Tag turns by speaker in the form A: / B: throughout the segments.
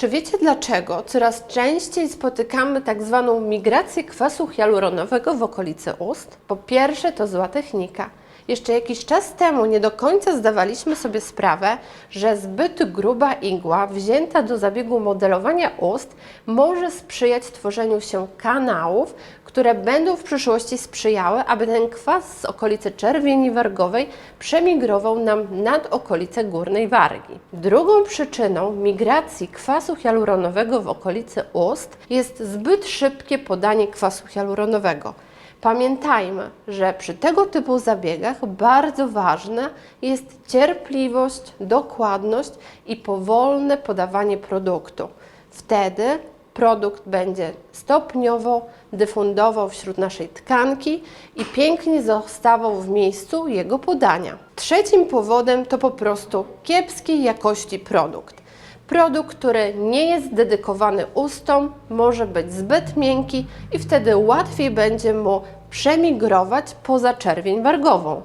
A: Czy wiecie dlaczego coraz częściej spotykamy tak zwaną migrację kwasu hialuronowego w okolicy ust? Po pierwsze, to zła technika. Jeszcze jakiś czas temu nie do końca zdawaliśmy sobie sprawę, że zbyt gruba igła wzięta do zabiegu modelowania ust może sprzyjać tworzeniu się kanałów, które będą w przyszłości sprzyjały, aby ten kwas z okolicy czerwieni wargowej przemigrował nam nad okolicę górnej wargi. Drugą przyczyną migracji kwasu hialuronowego w okolicy ust jest zbyt szybkie podanie kwasu hialuronowego. Pamiętajmy, że przy tego typu zabiegach bardzo ważna jest cierpliwość, dokładność i powolne podawanie produktu. Wtedy produkt będzie stopniowo dyfundował wśród naszej tkanki i pięknie zostawał w miejscu jego podania. Trzecim powodem to po prostu kiepskiej jakości produkt. Produkt, który nie jest dedykowany ustom, może być zbyt miękki i wtedy łatwiej będzie mu przemigrować poza czerwień wargową.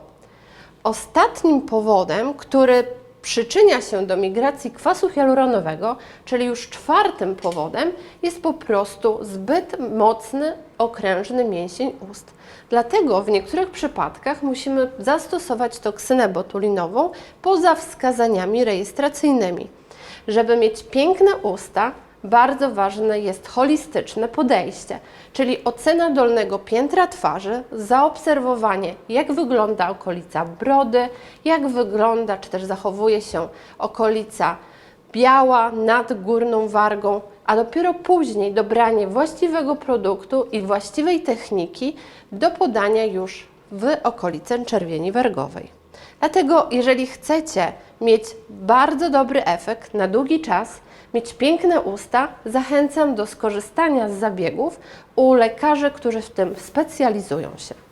A: Ostatnim powodem, który przyczynia się do migracji kwasu hialuronowego, czyli już czwartym powodem, jest po prostu zbyt mocny okrężny mięsień ust. Dlatego w niektórych przypadkach musimy zastosować toksynę botulinową poza wskazaniami rejestracyjnymi. Żeby mieć piękne usta, bardzo ważne jest holistyczne podejście, czyli ocena dolnego piętra twarzy, zaobserwowanie, jak wygląda okolica brody, jak wygląda czy też zachowuje się okolica biała nad górną wargą, a dopiero później dobranie właściwego produktu i właściwej techniki do podania już w okolicę czerwieni wargowej. Dlatego, jeżeli chcecie mieć bardzo dobry efekt na długi czas, mieć piękne usta, zachęcam do skorzystania z zabiegów u lekarzy, którzy w tym specjalizują się.